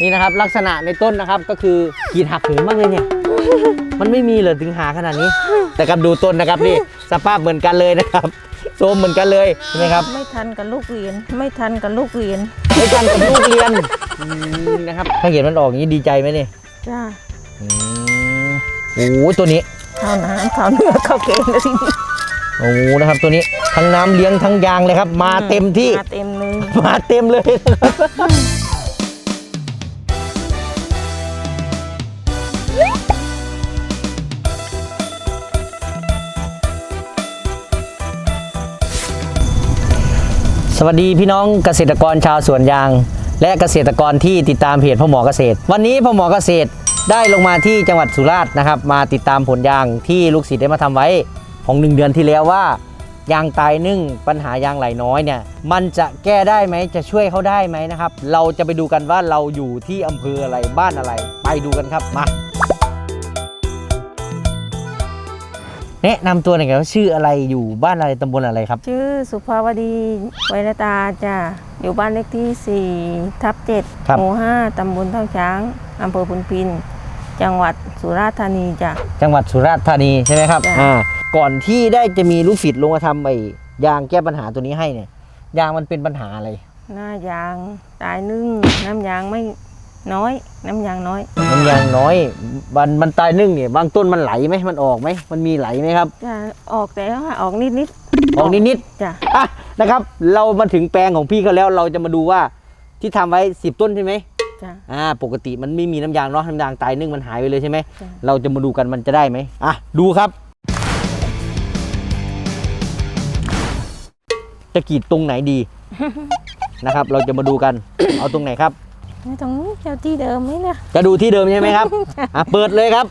นี่นะครับลักษณะในต้นนะครับก็คือกีดหักเหินมากเลยเนี่ย มันไม่มีเลยถึงหาขนาดนี้ แต่กับดูต้นนะครับนี่สภาพเหมือนกันเลยนะครับโซมเหมือนกันเลยใช่ไหมครับ ไม่ทันกับลูกเรียน ไม่ทันกับลูกเรียนไม่กันกับลูกเรียนอืมนะครับ ถ้าเห็นมันออกอย่างนี้ดีใจไหมเนี่ยจ้าอืมโอ้โหตัวนี้ข้าวน้ำข้าวเนื้อข้าวเกงแล้วทีนี้โอ้โหนะครับตัวนี้ทั้งน้ำเลี้ยงทั้งยางเลยครับ มาเต็มที่มาเต็มเลยมาเต็มเลย สวัสดีพี่น้องเกษตรกรชาวสวนยาง และเกษตรกรที่ติดตามเพจพ่อหมอเกษตร วันนี้พ่อหมอเกษตรได้ลงมาที่จังหวัดสุราษฎร์นะครับ มาติดตามผลยางที่ลูกศิษย์ได้มาทำไว้ของหนึ่งเดือนที่แล้วว่ายางตายนึ่งปัญหายางไหลน้อยเนี่ยมันจะแก้ได้ไหมจะช่วยเขาได้ไหมนะครับ เราจะไปดูกันว่าเราอยู่ที่อำเภออะไรบ้านอะไร ไปดูกันครับมา แนะนำตัวหน่อยครับว่าชื่ออะไรอยู่บ้านอะไรตำบลอะไรครับ ชื่อสุภาวดีไวรตาจ้าอยู่บ้านเลขที่ 4 ทับครับ 7หมู่5ตำบลเท่าช้างอำเภอพุนพิน จังหวัดสุราษฎร์ธานีจ้ะ จังหวัดสุราษฎร์ธานีใช่ไหมครับจ้ะ อ่าก่อนที่ได้จะมีลูกศิษย์ลงมาทำไอ้ยางแก้ปัญหาตัวนี้ให้เนี่ยยางมันเป็นปัญหาอะไรหน้ายางตายนึ่งน้ำยางไม่ น้อย น้ำยางน้อย มันยางน้อย มันมันตายนึ่งเนี่ยบางต้นมันไหลไหมมันออกไหมมันมีไหลไหมครับจะออกแต่ว่าออกนิดนิดออกนิดๆจ้ะอะนะครับ เรามาถึงแปลงของพี่เขาแล้วเราจะมาดูว่าที่ทำไว้ 10 ต้นใช่ไหมจ้ะ อ่าปกติมันไม่มีน้ำยางเนาะน้ำยางตายนึ่งมันหายไปเลยใช่ไหมจ้ะเราจะมาดูกันมันจะได้ไหมอะดูครับ จะกรีดตรงไหนดี นะครับ เราจะมาดูกัน เอาตรงไหนครับ ไม่ตรงนี้เจ้าที่เดิมไหมเนี่ยจะดูที่เดิมใช่ไหมครับอะเปิดเลยครับ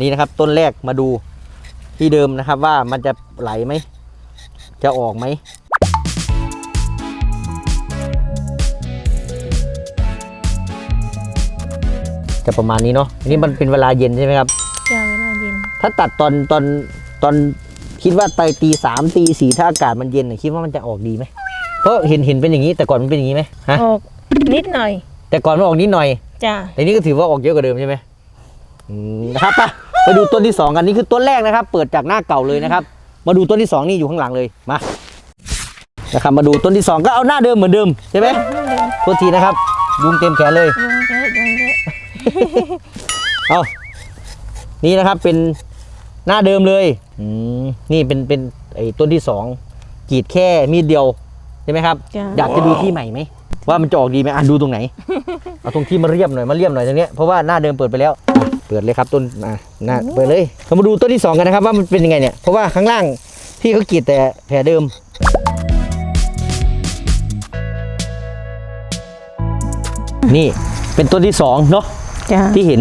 นี่นะครับต้นแรกมาดูที่เดิมนะครับว่ามันจะไหลไหม จะออกไหมจะประมาณนี้เนาะอันนี้มันเป็นเวลาเย็นใช่ไหมครับจ้าเวลาเย็น ถ้าตัดตอนตอนตอนคิดว่าไตตีสามตีสี่ถ้าอากาศมันเย็นน่ะคิดว่ามันจะออกดีไหมเพราะเห็นเห็นเป็นอย่างนี้แต่ก่อนมันเป็นอย่างนี้ไหมฮะออกนิดหน่อย แต่ก่อนมันออกนิดหน่อย จ้าแต่นี่ก็ถือว่าออกเยอะกว่าเดิมใช่ไหมอืมนะครับไปไปดูต้นที่สองกันนี่คือต้นแรกนะครับ เปิดจากหน้าเก่าเลยนะครับ มาดูต้นที่สองนี่อยู่ข้างหลังเลยมานะครับมาดูต้นที่สองก็เอาหน้าเดิมเหมือนเดิมใช่ไหมโทษทีนะครับยุงเต็มแขนเลย ยุงเยอะยุงเยอะเอานี่นะครับเป็นหน้าเดิมเลยอืมนี่เป็นเป็นไอ้ต้นที่สองกรีดแค่มีดเดียวใช่ไหมครับ จ้าอยากจะดูที่ใหม่ไหม ว่ามันจะออกดีไหมอะดูตรงไหน เอาตรงที่มาเรียบหน่อยมาเรียบหน่อยตรงเนี้ยเพราะว่าหน้าเดิมเปิดไปแล้วอะเปิดเลยครับต้นอะหน้าเปิดเลยเรามาดูต้นที่สองกันนะครับว่ามันเป็นยังไงเนี่ยเพราะว่าข้างล่างพี่เขากรีดแต่แผลเดิมนี่เป็นต้นที่สองเนาะจ้าที่เห็น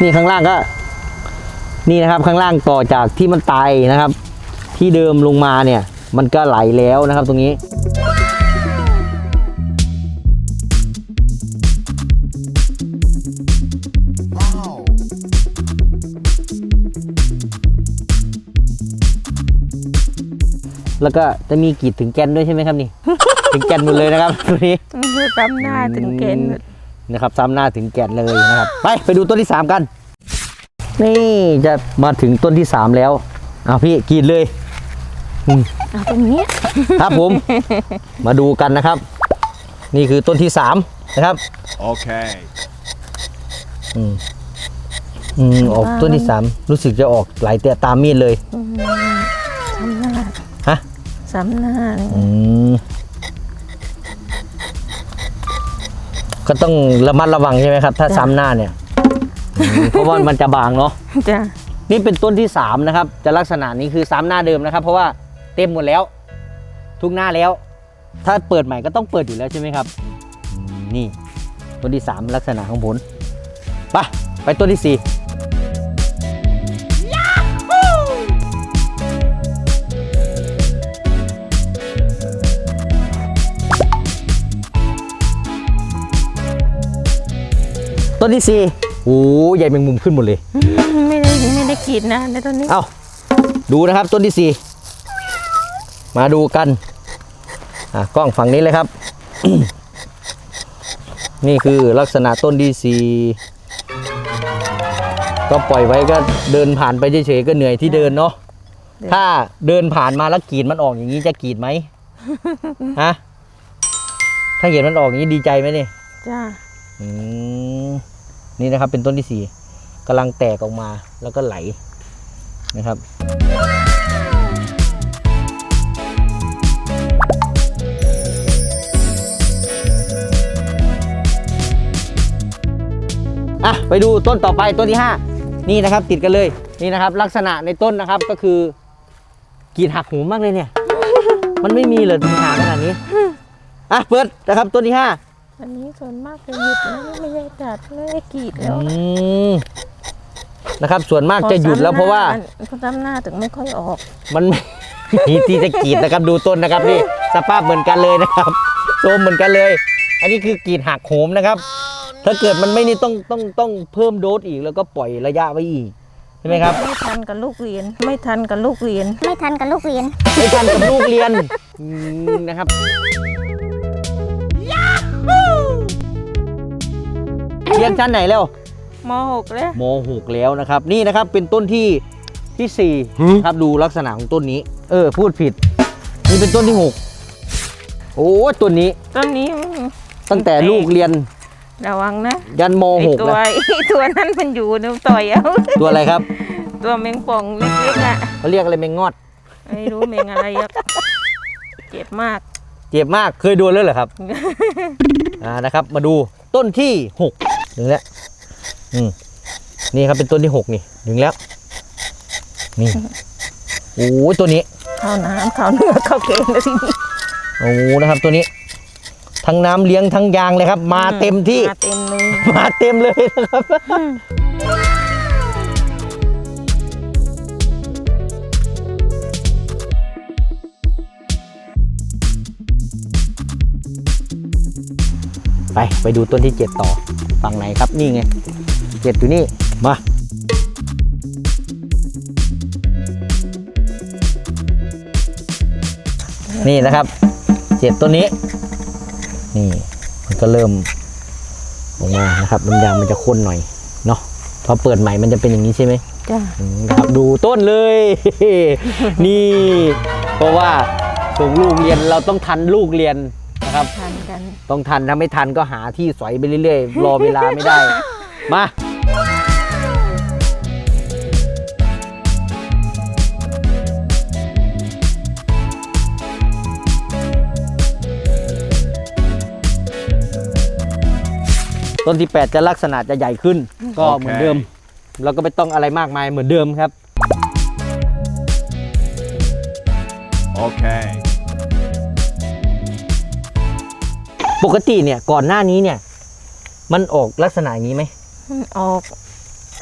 นี่ข้างล่างก็ นี่นะครับข้างล่างต่อจากที่มันตายนะครับ ที่เดิมลงมาเนี่ย มันก็ไหลแล้วนะครับตรงนี้ แล้วก็จะมีกรีดถึงแกนด้วยใช่ไหมครับนี่ ถึงแกนหมดเลยนะครับตรงนี้คือจำหน้าถึงเกณฑ์นะครับซ้ำหน้าถึงแก่นเลยนะครับ ไปไปดูต้นที่ 3 กัน นี่จะมาถึงต้นที่ 3 แล้วเอาพี่กรีดเลยเอาตรงนี้ครับผม มาดูกันนะครับ นี่คือต้นที่ 3 นะครับ Okay. อืมอืมออกต้นที่ 3 รู้สึกจะออกหลายเตะตามมีดเลยสำหน้า ฮะสำหน้าเลยอืมก็ต้องระมัดระวังใช่ไหมครับ ถ้าซ้ำหน้าเนี่ยอืมเพราะว่ามันจะบางเนาะ จ้านี่เป็นต้นที่สามนะครับ จะลักษณะนี้คือซ้ำหน้าเดิมนะครับ เพราะว่าเต็มหมดแล้ว ทุกหน้าแล้ว ถ้าเปิดใหม่ก็ต้องเปิดอยู่แล้วใช่ไหมครับอืมนี่ต้นที่สามลักษณะของผลไปไปต้นที่สี่ ต้นที่สี่โอ้ใหญ่แมงมุมขึ้นหมดเลย ไม่ได้ไม่ได้กรีดนะในตอนนี้เอาดูนะครับต้นที่สี่มาดูกันอะกล้องฝั่งนี้เลยครับ นี่คือลักษณะต้นดีซีก็ปล่อยไว้ก็เดินผ่านไปเฉยๆก็เหนื่อยที่เดินเนาะเดินถ้าเดินผ่านมาแล้วกรีดมันออกอย่างนี้จะกรีดไหมฮะถ้าเห็นมันออกอย่างนี้ดีใจไหมเนี่ยจ้าอืม นี่นะครับเป็นต้นที่ 4 กำลังแตกออกมาแล้วก็ไหลนะครับอะไปดูต้นต่อไปต้นที่ 5 นี่นะครับติดกันเลยนี่นะครับ ลักษณะในต้นนะครับก็คือกีดหักหูมากเลยเนี่ย มันไม่มีเลยหางขนาดนี้อะเปิดนะครับต้นที่ 5 อันนี้ส่วนมากจะหยุดแล้วไม่ได้ตัดไม่ได้กรีดแล้วนะครับ ส่วนมากจะหยุดแล้วเพราะว่าพอซ้ำหน้าถึงไม่ค่อยออก มันมีที่จะกรีดนะครับดูต้นนะครับนี่สภาพเหมือนกันเลยนะครับโซมเหมือนกันเลย อันนี้คือกรีดหักโหมนะครับ ถ้าเกิดมันไม่นี่ต้องต้องต้องเพิ่มโดสอีกแล้วก็ปล่อยระยะไว้อีกใช่ไหมครับ ไม่ทันกับลูกเรียน ไม่ทันกับลูกเรียน ไม่ทันกับลูกเรียนไม่ทันกับลูกเรียนนะครับ เรียนชั้นไหนแล้วมหกแล้วมหกแล้วนะครับ นี่นะครับเป็นต้นที่ที่สี่ครับดูลักษณะของต้นนี้ เออ พูดผิด นี่เป็นต้นที่หกโอ้ต้นนี้ ต้นนี้ตั้งแต่ลูกเรียนระวังนะ ยันม .6 ตัวตัวนั้นมันอยู่นวต่อยเอาตัวอะไรครับ ตัวเมงป่องเล็กๆอะเขาเรียกอะไรเมงงอดไม่รู้เมงอะไรยักเจ็บมาก เจ็บมากเคยโดนแล้วเหรอครับอ่านะครับ มาดูต้นที่หก ดึงแล้ว อืมนี่ครับเป็นต้นที่หกนี่ ดึงแล้ว นี่ โอ้ตัวนี้ ข้าวน้ำข้าวเนื้อข้าวเกลือนะทีนี้โอ้นะครับตัวนี้ ทั้งน้ำเลี้ยงทั้งยางเลยครับ มาเต็มที่ มาเต็มเลยมาเต็มเลยนะครับ ไป ไปดูต้นที่เจ็ดต่อ ฝั่งไหนครับนี่ไงเจ็ดอยู่นี่มานี่นะครับเจ็ดต้นนี้ นี่มันก็เริ่มออกมานะครับน้ำยางมันจะข้นหน่อยเนาะพอเปิดใหม่มันจะเป็นอย่างนี้ใช่ไหมจ้าอืมนะครับดูต้นเลย นี่ เพราะว่าส่งลูกเรียนเราต้องทันลูกเรียน นะครับทานกัน ต้องทันถ้าไม่ทันก็หาที่สอยไปเรื่อยๆ รอเวลาไม่ได้ มาต้นที่ 8 จะลักษณะจะใหญ่ขึ้น ก็เหมือนเดิม แล้วก็ไม่ต้องอะไรมากมายเหมือนเดิมครับ Okay. ปกติเนี่ยก่อนหน้านี้เนี่ย มันออกลักษณะอย่างนี้ไหมออก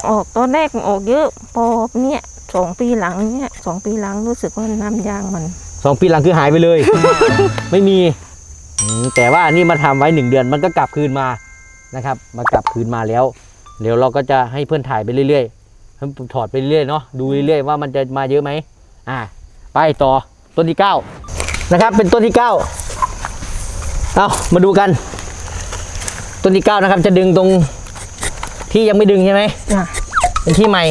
ออกตอนแรกออกเยอะ พอเนี่ยสองปีหลังเนี่ยสองปีหลังรู้สึกว่าน้ำยางมันสองปีหลังคือหายไปเลย ไม่มีอืมแต่ว่านี่มาทำไว้หนึ่งเดือนมันก็กลับคืนมานะครับ มากลับคืนมาแล้วเดี๋ยวเราก็จะให้เพื่อนถ่ายไปเรื่อยๆให้ถอดไปเรื่อยๆเนาะดูเรื่อยๆว่ามันจะมาเยอะไหมอ่า ไปต่อต้นที่เก้านะครับ เป็นต้นที่เก้า เอามาดูกัน ต้นที่เก้านะครับ จะดึงตรงที่ยังไม่ดึงใช่ไหมจ้ะเป็นที่ใหม่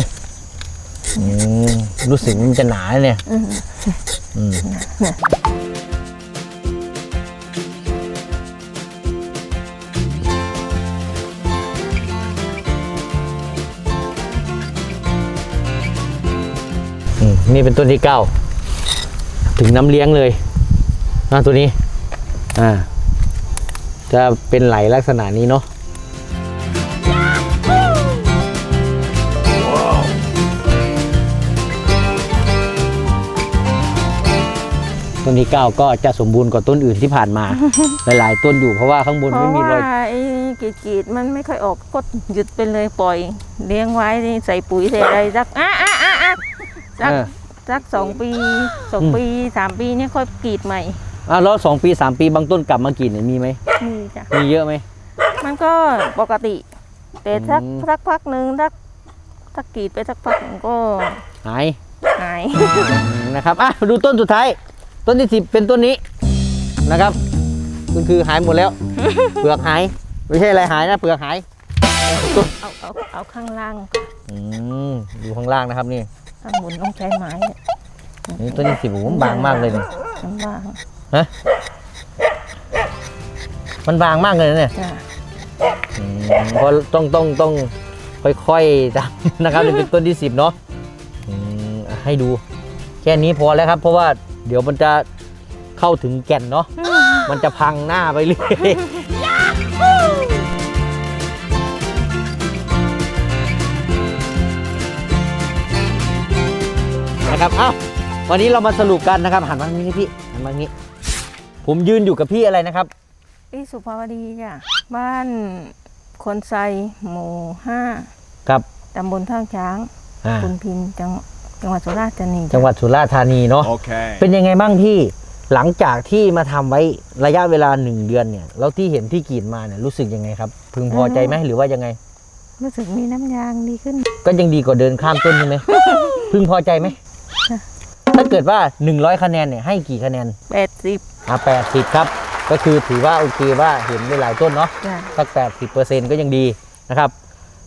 อืมรู้สึกมันจะหนาเนี่ยอืมอืมอืมนี่เป็นต้นที่เก้าถึงน้ำเลี้ยงเลยนะตัวนี้ อ่า จะเป็นไหลลักษณะนี้เนาะต้นที่9ก็จะสมบูรณ์กว่าต้นอื่นที่ผ่านมา หลายๆ ต้นอยู่เพราะว่าข้างบนเพไม่ราะมีรว่าอยไอ้กรีดๆมันไม่ค่อยออกก็หยุดไปเลยปล่อย เลี้ยงไว้นี่ใส่ปุ๋ยใส่อะไรสักอะอะอะอะสักเออสักสองปีสองอืม ปีสามปีเนี่ยค่อยกรีดใหม่ อะแล้วสองปี3ปีบางต้นกลับมากรีดเนี่ยมีไหมมีจ้ะ มีเยอะไหม มันก็ปกติ แต่สักอืม สักพักหนึ่งสักถ้ากรีดไปสักพักหนึ่งก็หายหาย นะครับอะมาดูต้นสุดท้าย ต้นที่10เป็นต้นนี้นะครับก็คือหายหมดแล้ว เปลือกหาย ไม่ใช่อะไรหายนะเปลือกหาย เอาเอาเอาข้างล่างอืมดูข้างล่างนะครับนี่ข้างบนต้องใช้ไม้นี่ตัวนี้สิผมบางมากเลยเนี่ยข้าง ล่างมันบางมากเลยนะเนี่ยจ้ะอืมเพราะต้องต้องต้องค่อยๆทำนะครับนี่เป็นต้นที่สิบเนาะอืมอะให้ดู แค่นี้พอแล้วครับ เพราะว่าเดี๋ยวมันจะเข้าถึงแก่นเนาะมันจะพังหน้าไปเรื่อยนะครับเอ้าวันนี้เรามาสรุปกันนะครับหันมาทางนี้นี่พี่หันมาทางนี้ ผมยืนอยู่กับพี่อะไรนะครับ พี่สุภาวดีจ้ะบ้านคนไซหมู่ห้ากับ ตำบลท่าช้างอ่า คุณพินจังจังหวัดสุราษฎร์ธานีจังหวัดสุราษฎร์ธานีเนาะ Okay. เป็นยังไงบ้างพี่ หลังจากที่มาทำไว้ระยะเวลาหนึ่งเดือนเนี่ย แล้วที่เห็นที่กรีดมาเนี่ยรู้สึกยังไงครับ พึงพอใจไหมหรือว่ายังไง รู้สึกมีน้ำยางดีขึ้น ก็ยังดีกว่าเดินข้ามต้นใช่ไหม พึงพอใจไหมค่ะถ้าเกิดว่า 100 คะแนนเนี่ยให้กี่คะแนน แปดสิบอะ80ครับ ก็คือถือว่าโอเคว่าเห็นไปหลายต้นเนาะจ้ะสัก80%ก็ยังดีนะครับ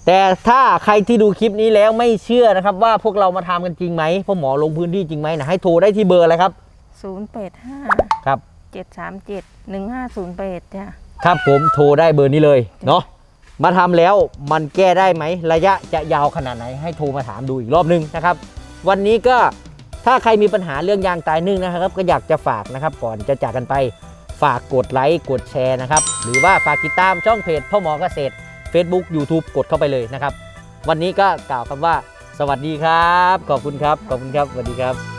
แต่ถ้าใครที่ดูคลิปนี้แล้วไม่เชื่อนะครับ ว่าพวกเรามาทำกันจริงไหมพ่อหมอลงพื้นที่จริงไหมนะให้โทรได้ที่เบอร์อะไรครับศูนย์แปดห้าครับ เจ็ดสามเจ็ดหนึ่งห้าศูนย์แปดจ้ะ ครับผมโทรได้เบอร์นี้เลยเนาะมาทำแล้วมันแก้ได้ไหม ระยะจะยาวขนาดไหนให้โทรมาถามดูอีกรอบนึงนะครับ วันนี้ก็ ถ้าใครมีปัญหาเรื่องยางตายนึ่งนะครับ ก็อยากจะฝากนะครับ ก่อนจะจากกันไปฝากกดไลค์กดแชร์นะครับ หรือว่าฝากติดตามช่องเพจพ่อหมอเกษตร Facebook YouTube กดเข้าไปเลยนะครับ วันนี้ก็กล่าวคำว่า สวัสดีครับ ขอบคุณครับ ขอบคุณครับ สวัสดีครับ